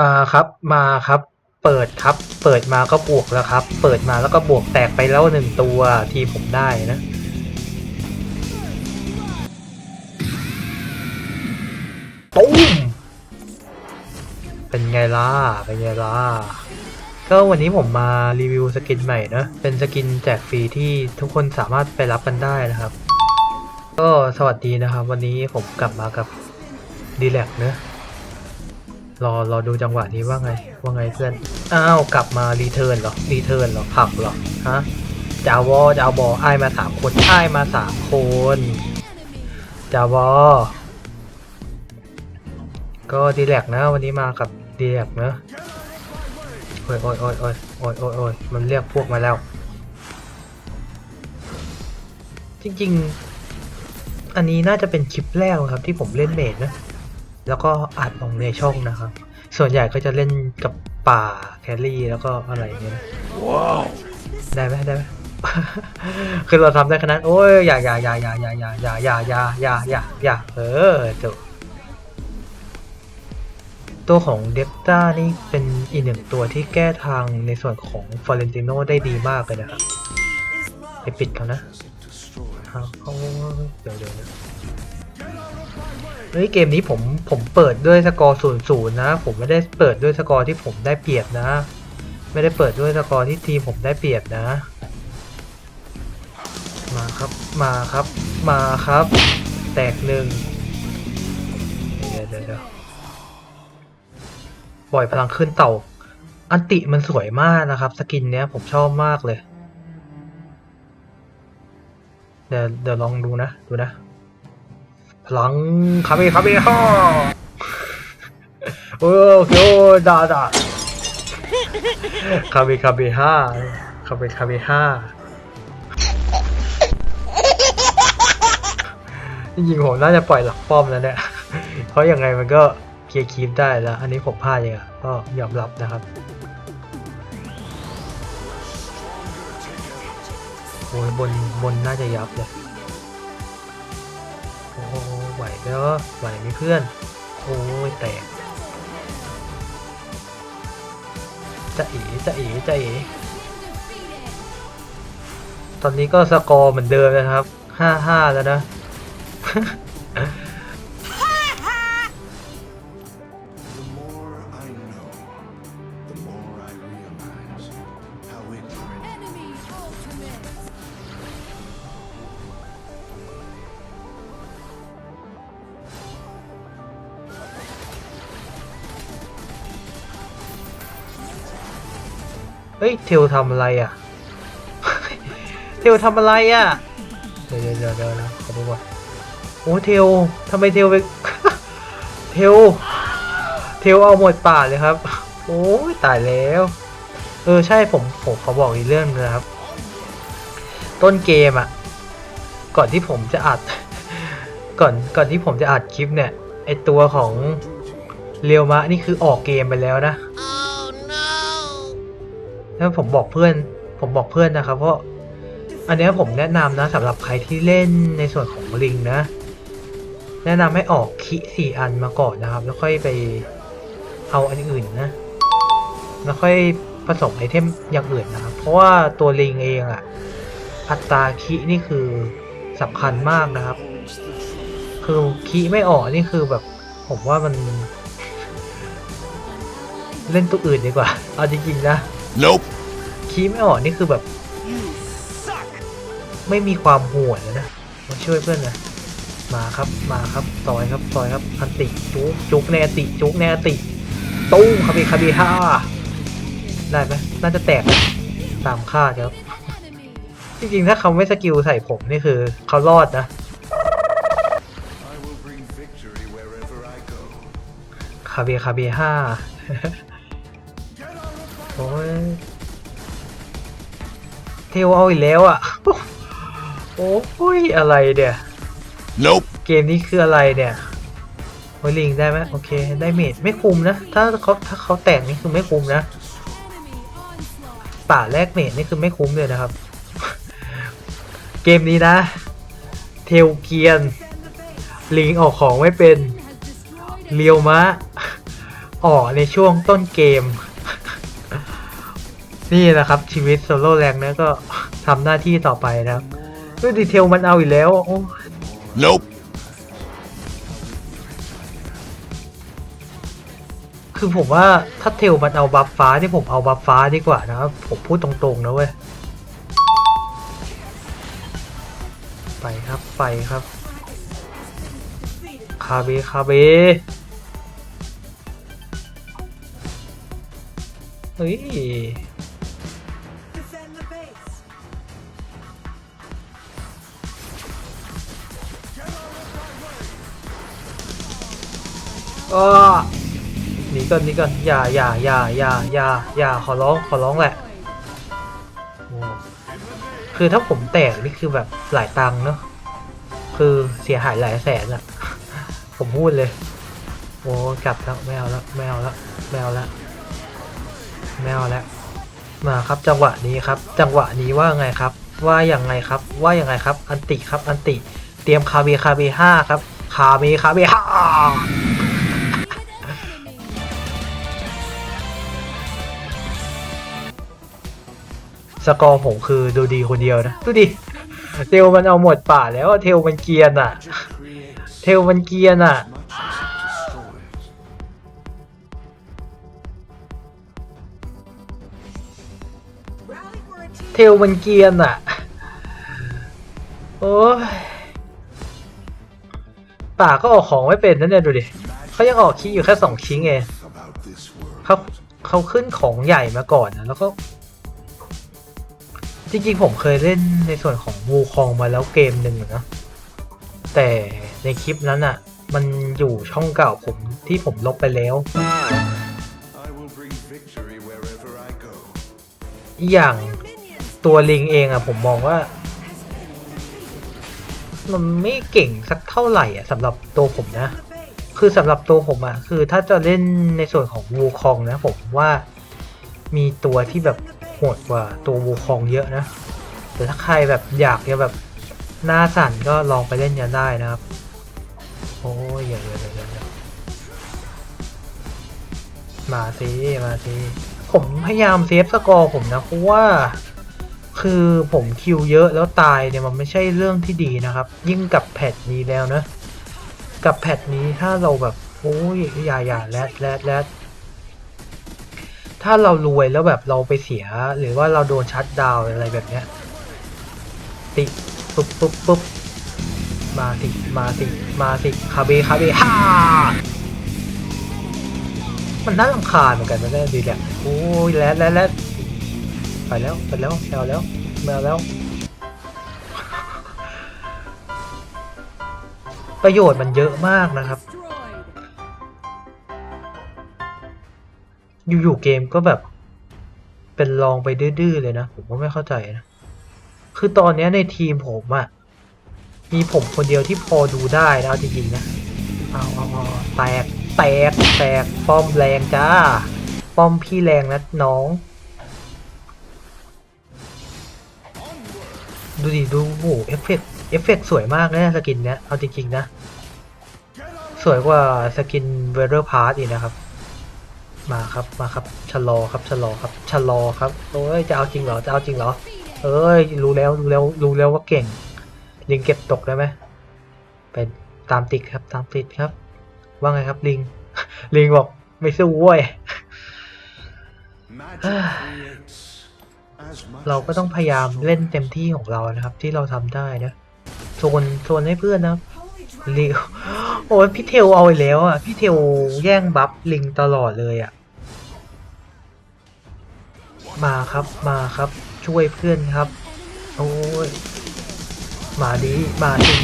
มาครับมาครับ เปิดครับ เปิดมาก็บวกแล้วครับ เปิดมาแล้วก็บวกแตกไปแล้วหนึ่งตัวทีผมได้นะตุ้มเป็นไงล่ะเป็นไงล่ะก็วันนี้ผมมารีวิวสกินใหม่นะ เป็นสกินแจกฟรีที่ทุกคนสามารถไปรับกันได้นะครับ ก็สวัสดีนะครับ วันนี้ผมกลับมากับดีแลกเนอะ รอรอดูจังหวะนี้ว่าไง ว่าไงเพื่อน อ้าว กลับมารีเทิร์นเหรอ รีเทิร์นเหรอ ผักเหรอ ฮะจาวอจะเอาบอไอมาสามคนไอมาสามคนจาวอ ก็ดีแลกนะ วันนี้มากับดีแลกเนอะโอ้ยโอ้ยโอ้ยโอ้ยโอ้ยโอ้ยโอ้ยมันเรียกพวกมาแล้ว จริง ๆ อันนี้น่าจะเป็นคลิปแรกครับที่ผมเล่นเมดนะ แล้วก็อัดลงในช่องนะครับ ส่วนใหญ่ก็จะเล่นกับป่าแครี่แล้วก็อะไรอย่างเงี้ยนะว้าวได้ไหมได้ไหมคือเราทำได้ขนาดโอ้ยอย่าอย่าอย่าอย่าอย่าอย่าอย่าอย่าอย่าอย่าอย่าอย่าเออจบตัวของเดฟต้านี่เป็นอีกหนึ่งตัวที่แก้ทางในส่วนของฟอเรนติโนได้ดีมากเลยนะครับไปปิดเขานะเอาเอาเดี๋ยวเดี๋ยว เฮ้ยเกมนี้ผมผมเปิดด้วยสกอร์ศูนย์ศูนย์นะ ผมไม่ได้เปิดด้วยสกอร์ที่ผมได้เปรียบนะ ไม่ได้เปิดด้วยสกอร์ที่ทีมผมได้เปรียบนะ มาครับมาครับ มาครับ แตกหนึ่งเดี๋ยวเดี๋ยวเดี๋ยวปล่อยพลังขึ้นเต่า อันติมันสวยมากนะครับ สกินเนี้ยผมชอบมากเลย เดี๋ยวเดี๋ยวลองดูนะ ดูนะ พลังคาเมคาเมฮ่าโอ้โหดาดาคาเมคาเมฮ่าคาเมคาเมฮ่าจริงผมน่าจะปล่อยหลักป้อมแล้วเนี่ย เพราะยังไงมันก็เคลียร์คีปได้แล้ว อันนี้ผมพลาดเองอะก็ยอมรับนะครับ โอ้ยบนบนน่าจะยับเลย แล้วไหวไหมเพื่อน โอ้ยแตกจะเอ๋จะเอ๋จะเอ๋ตอนนี้ก็สกอร์เหมือนเดิมนะครับ ห้าห้าแล้วนะ เฮ้ยเทลทำอะไรอะ เทลทำอะไรอะ เดี๋ยวเดี๋ยวเดี๋ยวนะขอดูก่อนโอ้เทลทำไมเทลไปเทลเทลเอาหมดป่าเลยครับ โอ้ยตายแล้ว เออใช่ผมผมขอบอกอีกเรื่องนึงนะครับ ต้นเกมอะ ก่อนที่ผมจะอัด ก่อนก่อนที่ผมจะอัดคลิปเนี่ยไอตัวของเรียวมะนี่คือออกเกมไปแล้วนะ แล้วผมบอกเพื่อน ผมบอกเพื่อนนะครับ เพราะอันนี้ผมแนะนำนะสำหรับใครที่เล่นในส่วนของลิงนะ แนะนำให้ออกคิสี่อันมาก่อนนะครับ แล้วค่อยไปเอาอันอื่นนะ แล้วค่อยผสมไอเทมอย่างอื่นนะครับ เพราะว่าตัวลิงเองอะอัตราคินี่คือสำคัญมากนะครับ คือคิไม่ออกนี่คือแบบ ผมว่ามัน เล่นตัวอื่นดีกว่า เอาจริงๆนะ Nope. คีย์ไม่ออกนี่คือแบบ ไม่มีความโหดเลยนะมาช่วยเพื่อนนะมาครับมาครับซอยครับซอยครับอันติจุกจุกแนอันติจุกแนอันติตู้คาเบคาเบฮ่าได้ไหมน่าจะแตกตามคาดครับ จริงๆ ถ้าเขาไม่สกิลใส่ผมนี่คือเขารอดนะคาเบคาเบฮ่า โอ้ยเทลเอาอีกแล้วอะ โอ้ยอะไรเนี่ย Nope. เกมนี้คืออะไรเนี่ยโอ้ยลิงได้ไหมโอเค ได้เมดไม่คุมนะ ถ้าเขาถ้าเขาแตกนี่คือไม่คุมนะ Enemy onslaught. ป่าแรกเมดนี่คือไม่คุ้มเลยนะครับ เกมนี้นะ เทลเกียน ลิงออกของไม่เป็น Has destroyed เลียวมะออกในช่วงต้นเกม นี่แหละครับ ชีวิตโซโล่แรงนะก็ทำหน้าที่ต่อไปนะครับด้วยดีเทลมันเอาอีกแล้วโอ้ Nope. คือผมว่าถ้าเทลมันเอาบัฟฟ้าที่ผมเอาบัฟฟ้าดีกว่านะครับผมพูดตรงๆนะเว้ย ไปครับไปครับ คาเบคาเบเฮ้ย ก็หนีก่อนหนีก่อนอย่าอย่าอย่าอย่าอย่าอย่าขอร้องขอร้องแหละคือถ้าผมแตกนี่คือแบบหลายตังค์เนอะคือเสียหายหลายแสนอะผมพูดเลย โอ้กลับแล้วไม่เอาแล้วไม่เอาแล้วไม่เอาแล้วไม่เอาแล้วมาครับจังหวะนี้ครับ จังหวะนี้ว่าไงครับ ว่าอย่างไงครับ ว่าอย่างไงครับ อันติครับ อันติ เตรียมคาเบคาเบห้าครับ คาเบคาเบห้า สกอร์ผมคือดูดีคนเดียวนะ ดูดิ เทลมันเอาหมดป่าแล้ว เทลมันเกียนอะ เทลมันเกียนอะ เทลมันเกียนอะ โอ้ยป่าก็ออกของไม่เป็นนั่นเนี่ยดูดิเขายังออกคิอยู่แค่สองชิ้งเองเขาเขาขึ้นของใหญ่มาก่อนนะแล้วก็ จริงๆผมเคยเล่นในส่วนของวูคองมาแล้วเกมหนึ่งอะนะ แต่ในคลิปนั้นอะ มันอยู่ช่องเก่าผมที่ผมลบไปแล้ว I will bring victory wherever I go. อีกอย่างตัวลิงเองอะผมมองว่า มันไม่เก่งสักเท่าไหร่อะสำหรับตัวผมนะ คือสำหรับตัวผมอะคือถ้าจะเล่นในส่วนของวูคองนะผมว่ามีตัวที่แบบ โหดกว่าตัววูคองเยอะนะแต่ถ้าใครแบบอยากจะแบบหน้าสั่นก็ลองไปเล่นกันได้นะครับ โอ้ยอย่าอย่าอย่ามาสิมาสิผมพยายามเซฟสกอร์ผมนะเพราะว่าคือผมคิวเยอะแล้วตายเนี่ยมันไม่ใช่เรื่องที่ดีนะครับ ยิ่งกับแพทนี้แล้วนะ กับแพทนี้ถ้าเราแบบโอ้ยอย่าอย่าแรดแรดแรด ถ้าเรารวยแล้วแบบเราไปเสีย หรือว่าเราโดนชัดดาวอะไรแบบเนี้ยติปุ๊บปุ๊บปุ๊บมาสิมาสิมาสิคาเบคาเบฮ่ามันน่ารำคาญเหมือนกันนะเนี่ยดีแหละโอ้ยแรดแรดแรดไปแล้วไปแล้วแมวแล้วแมวแล้ว ประโยชน์มันเยอะมากนะครับ อยู่ๆเกมก็แบบ เป็นรองไปดื้อๆเลยนะ ผมก็ไม่เข้าใจนะ คือตอนเนี้ยในทีมผมอะมีผมคนเดียวที่พอดูได้นะจริงๆนะเอาเอาเอาแตกแตกแตกป้อมแรงจ้า ป้อมพี่แรงนะน้อง ดูดิดูโอ้เอฟเฟกเอฟเฟกสวยมากเลยนะสกินเนี้ยเอาจริงๆนะ สวยกว่าสกินเวเ e อร์พาร์ตอีกนะครับ มาครับมาครับชะลอครับชะลอครับชะลอครับโอ้ยจะเอาจริงเหรอจะเอาจริงเหรอ เอ้ยรู้แล้วรู้แล้วรู้แล้วว่าเก่งลิงเก็บตกได้ไหมเป็นตามติดครับตามติดครับ ว่าไงครับลิงลิงบอกไม่สู้เว้ยเราก็ต้องพยายามเล่นเต็มที่ของเรานะครับ ที่เราทำได้นะโซนโซนให้เพื่อนนะครับลิงโอ้ยพี่เทลเอาไปแล้วอะพี่เทลแย่งบัฟลิงตลอดเลยอะ มาครับมาครับช่วยเพื่อนครับ โอ้ยมาดีมาดี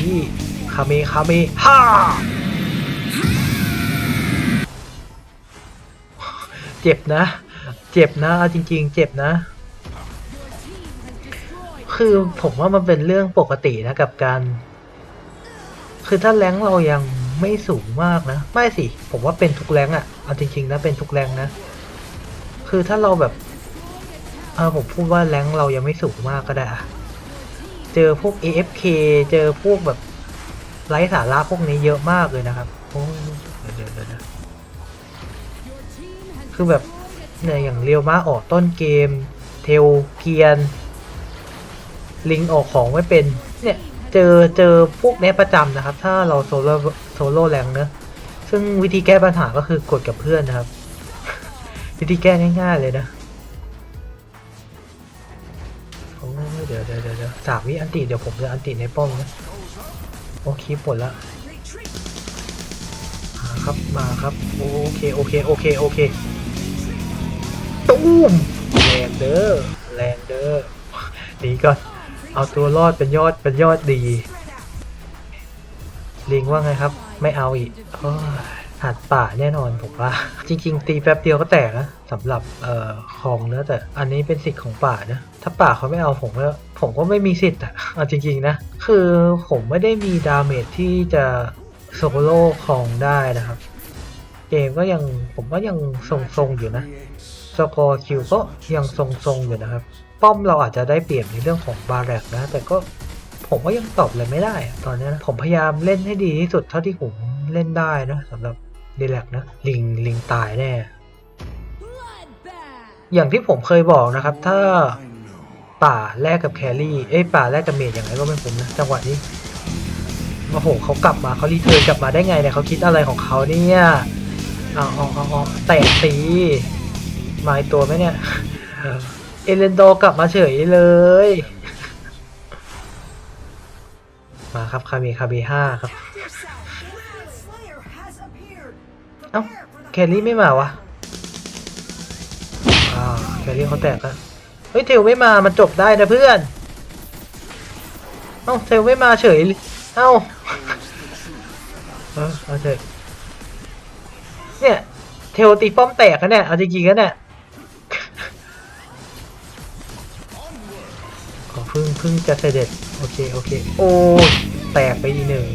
คาเมคาเมฮ่าเจ็บนะ เจ็บนะจริง ๆ เจ็บนะ คือผมว่ามันเป็นเรื่องปกตินะกับการ คือถ้าแรงเรายังไม่สูงมากนะ ไม่สิ ผมว่าเป็นทุกแรงค์อะเอาจริง ๆ นะเป็นทุกแรงนะ คือถ้าเราแบบ เออผมพูดว่าแรงเรายังไม่สูงมากก็ได้อะเจอพวก AFK เจอพวกแบบไร้สาระพวกนี้เยอะมากเลยนะครับโอ้ยเดี๋ยวเดี๋ยวเดี๋ยวคือแบบเนี่ยอย่างเรียวมาออกต้นเกม เทลเกียน ลิงออกของไม่เป็น เนี่ย เจอเจอพวกนี้ประจำนะครับ ถ้าเราโซโล่โซโล่แรงเนอะซึ่งวิธีแก้ปัญหาก็คือกดกับเพื่อนนะครับ วิธีแก้ง่ายๆเลยนะ ยเดี๋ยวเดี๋ยวเดี๋ยวสามวิอันติเดี๋ยวผมจะอันติในป้อมนะโอเคหมดละมาครับมาครับโอเคโอเคโอเคโอเคตุ้มแรงเด้อแรงเด้อหนีก่อนเอาตัวรอดเป็นยอดเป็นยอดดี ลิงว่าไงครับ ไม่เอาอีกอหัดป่าแน่นอนผมว่า จริง ๆ ตีแป๊บเดียวก็แตกนะสำหรับเอ่อของเนอะแต่อันนี้เป็นสิทธิ์ของป่านะ ถ้าป่าเขาไม่เอาผมก็ผมก็ไม่มีสิทธิ์อะเอาจริงๆนะ คือผมไม่ได้มีดาเมจที่จะโซโล่ของได้นะครับ เกมก็ยังผมก็ยังทรงๆอยู่นะสกอร์คิวก็ยังทรงๆอยู่นะครับ ป้อมเราอาจจะได้เปรียบในเรื่องของบาแรกนะ แต่ก็ผมก็ยังตอบอะไรไม่ได้ ตอนนี้นะผมพยายามเล่นให้ดีที่สุดเท่าที่ผมเล่นได้นะสำหรับดีแลกนะ ลิงลิงตายแน่ อย่างที่ผมเคยบอกนะครับ ถ้า ป่าแลกกับแครี่เอ้ยป่าแลกกับเมจอย่างไรก็เป็นผมนะจังหวะนี้โอ้โหเขากลับมาเขารีเทิร์นกลับมาได้ไงเนี่ยเขาคิดอะไรของเขาเนี่ยเอาเอาเอาเอาแตะตีมาตัวไหมเนี่ยเอเลนโดกลับมาเฉยเลย มาครับคาเมคาเมห้าครับเอ้าแครี่ไม่มาวะอ่าแครี่เขาแตกแล้ว เฮ้ยเทลไม่มา มันจบได้นะเพื่อน เอ้าเทลไม่มาเฉย เอ้าเออเอาเถอะเนี่ย เทลตีป้อมแตกกันเนี่ยเอาจริงๆกันเนี่ยขอพึ่งพึ่งจะเสด็จ โอเค โอเค โอ้แตกไปอีกหนึ่ง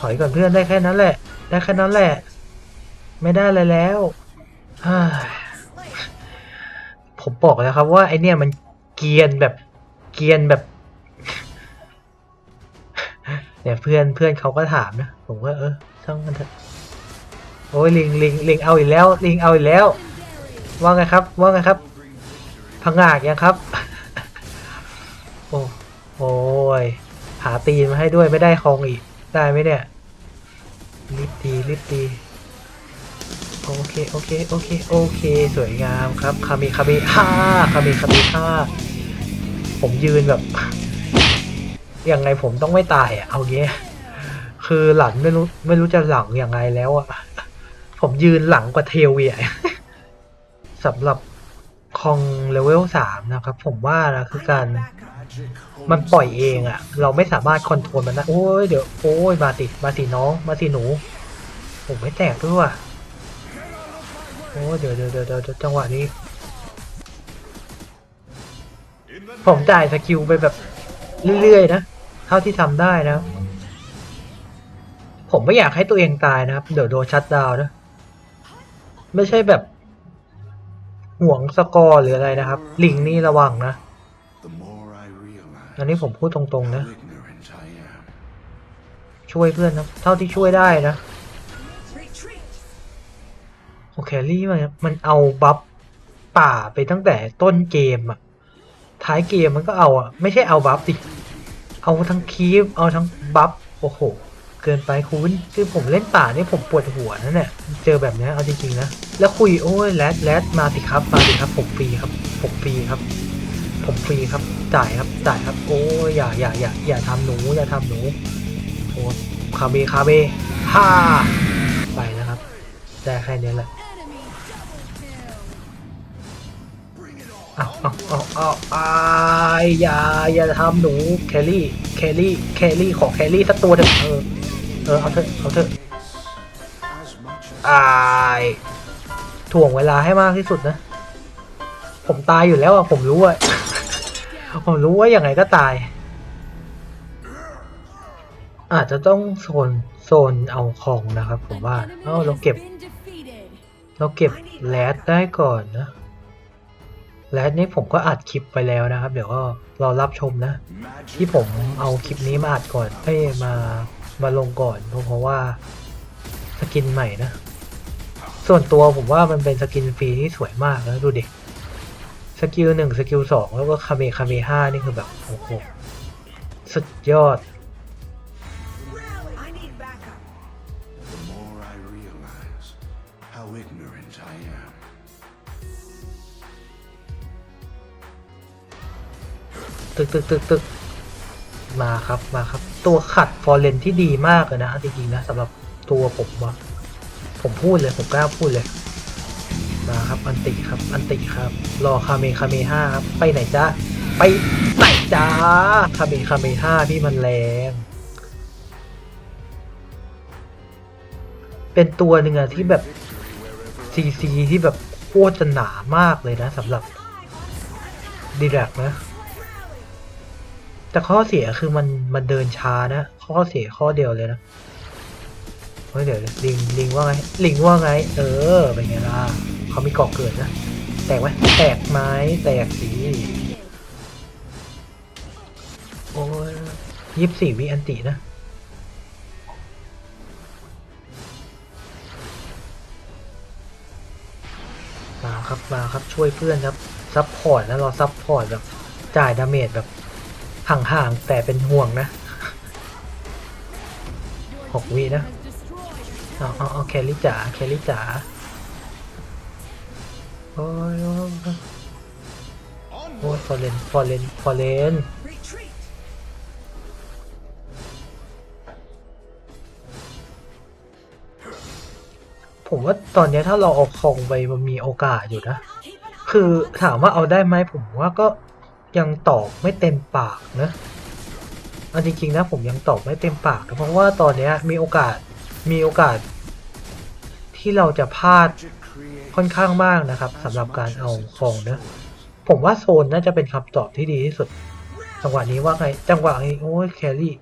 ถอยก่อนเพื่อนได้แค่นั้นแหละ ได้แค่นั้นแหละ ไม่ได้อะไรแล้วฮ้ย ผมบอกแล้วครับว่าไอเนี่ยมันเกียนแบบเกียนแบบเนี่ยเพื่อนเพื่อนเขาก็ถามนะ ผมก็เออช่างมันเถอะโอ้ยลิงลิงลิงเอาอีกแล้ว ลิงเอาอีกแล้ว ว่าไงครับ ว่าไงครับพังงากยังครับ โอ้โอ้ยหาตีนมาให้ด้วยไม่ได้คองอีก ได้ไหมเนี่ยรีบตีรีบตี โอเคโอเคโอเคโอเคสวยงามครับคามิคามิห้าคามิคามิห้าผมยืนแบบยังไงผมต้องไม่ตายอะเอาเงี้ยคือหลังไม่รู้ไม่รู้จะหลังยังไงแล้วอะผมยืนหลังกว่าเทเวียสำหรับคองเลเวลสามนะครับ ผมว่านะคือการมันปล่อยเองอะเราไม่สามารถคอนโทรลมันได้โอ้ยเดี๋ยวโอ้ยมาสิมาสิน้องมาสิหนูผมไม่แตกด้วย โอ้ยเดี๋ยวเดี๋ยวเดี๋ยวเดี๋ยวจังหวะนี้ ผมจ่ายสกิลไปแบบเรื่อยๆนะ เท่าที่ทำได้นะ ผมไม่อยากให้ตัวเองตายนะครับ เดี๋ยวโดนชัดดาวน์นะไม่ใช่แบบ ห่วงสกอร์หรืออะไรนะครับ ลิงนี่ระวังนะ the more I realize อันนี้ผมพูดตรงๆนะ how ignorant I am. ช่วยเพื่อนนะ เท่าที่ช่วยได้นะ โอเคลี่มันมันเอาบัฟป่าไปตั้งแต่ต้นเกมอะท้ายเกมมันก็เอาอะไม่ใช่เอาบัฟดิเอาทั้งคีฟเอาทั้งบัฟโอ้โห เกินไปคุณคือผมเล่นป่านี่ผมปวดหัวนะเนี่ยเจอแบบนี้เอาจริงๆนะแล้วคุยโอ้ยแรดแรดมาสิครับมาสิครับผมฟรีครับผมฟรีครับ ผมฟรีครับจ่ายครับจ่ายครับ โอ้ยอย่าอย่าอย่าอย่าทำหนูอย่าทำหนูโอ้คาเบคาเบฮ่าไปนะครับได้แค่นี้แหละ เอาเอาเอาเอาอายอย่าอย่าทำหนูแคลรี่แคลรี่แคลรี่ขอแคลรี่สักตัวเถอะเออเออเอาเถอะเอาเถอะอายถ่วงเวลาให้มากที่สุดนะ ผมตายอยู่แล้วอะผมรู้อะผมรู้ว่าอย่างไงก็ตาย อาจจะต้องโซนโซนเอาของนะครับ ผมว่า เอ้าเราเก็บ เราเก็บแรดได้ก่อนนะ แรดนี้ผมก็อัดคลิปไปแล้วนะครับ เดี๋ยวก็รอรับชมนะ ที่ผมเอาคลิปนี้มาอัดก่อนเอ้มามาลงก่อนเพราะเพราะว่าสกินใหม่นะ ส่วนตัวผมว่ามันเป็นสกินฟรีที่สวยมากนะดูดิสกิลหนึ่งสกิลสองแล้วก็คาเมคาเมห้านี่คือแบบโอ้โหสุดยอด ตึกตึกตึกตึกมาครับมาครับ ตัวขัดฟอร์เรนที่ดีมากเลยนะจริงๆนะสำหรับตัวผมว่าผมพูดเลยผมกล้าพูดเลยมาครับอันติครับอันติครับ รอคาเมคาเมห้าครับไปไหนจ้าไปไหนจ้าคาเมคาเมห้าที่มันแรงเป็นตัวหนึ่งอะที่แบบซีซีที่แบบโคตรจะหนามากเลยนะสำหรับดีแลกนะ แต่ข้อเสียคือมันมันเดินช้านะ ข้อเสียข้อเดียวเลยนะเฮ้ยเดี๋ยวลิงลิงว่าไงลิงว่าไง เออเป็นไงล่ะเขามีเกาะเกิดนะ แตกไหมแตกไหมแตกสิโอ้ยยี่สิบสี่วิอันตินะมาครับมาครับช่วยเพื่อนครับซัพพอร์ตนะเราซัพพอร์ตแบบจ่ายดาเมจแบบ ห่างๆแต่เป็นห่วงนะหกวินะเอาเอาเอาแคลรี่จ๋าแคลรี่จ๋าโอ้ยโอ้ยโอ้ยฟอร์เรนฟอร์เรนฟอร์เรน Retreat. ผมว่าตอนเนี้ยถ้าเราเอาคองไปมันมีโอกาสอยู่นะ Keep it up. คือถามว่าเอาได้ไหมผมว่าก็ ยังตอบไม่เต็มปากนะเอาจริงๆนะผมยังตอบไม่เต็มปากนะเพราะว่าตอนนี้มีโอกาสมีโอกาส ที่เราจะพลาดค่อนข้างมากนะครับสำหรับการเอาของนะ ผมว่าโซนน่าจะเป็นคำตอบที่ดีที่สุด จังหวะนี้ว่าไงจังหวะนี้โอ้ยแครี่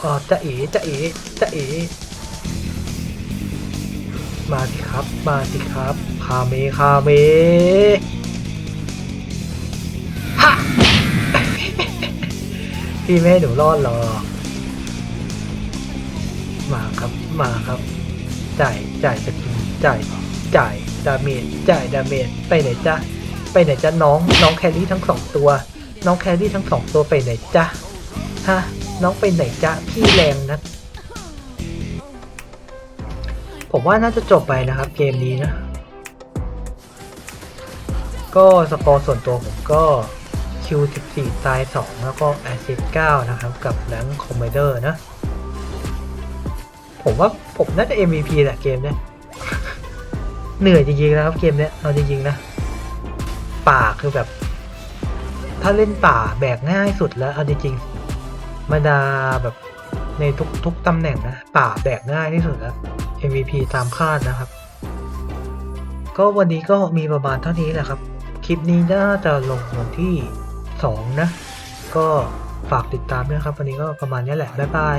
อ๋อจะเอ๋จะเอ๋จะเอ๋มาสิครับ มาสิครับ คาเมคาเม พี่แม่ให้หนูรอดหรอกมาครับมาครับ จ่ายจ่ายสกินจ่ายจ่ายดาเมจจ่ายดาเมจไปไหนจ๊ะไปไหนจ๊ะน้องน้องแครี่ทั้งสองตัว น้องแครี่ทั้งสองตัวไปไหนจ๊ะฮะน้องไปไหนจ๊ะพี่แรงนะผมว่าน่าจะจบไปนะครับเกมนี้นะ ก็สกอร์ส่วนตัวผมก็ คิว14ตาย 2 แล้วก็แอซิส9นะครับ กับแรงคอมเมเดอร์นะ ผมว่าผมน่าจะ MVP แหละเกมเนี้ยเหนื่อยจริงๆนะครับเกมเนี้ยเอาจริงๆนะ ป่าคือแบบ ถ้าเล่นป่าแบกง่ายสุดแล้วเอาจริงๆมาดาแบบในทุกทุกตำแหน่งนะ ป่าแบกง่ายที่สุดแล้ว MVP ตามคาดนะครับ ก็วันนี้ก็มีประมาณเท่านี้แหละครับ คลิปนี้น่าจะลงวันที่ 2 นะ ก็ฝากติดตามด้วยครับ วันนี้ก็ประมาณนี้แหละ บ๊ายบาย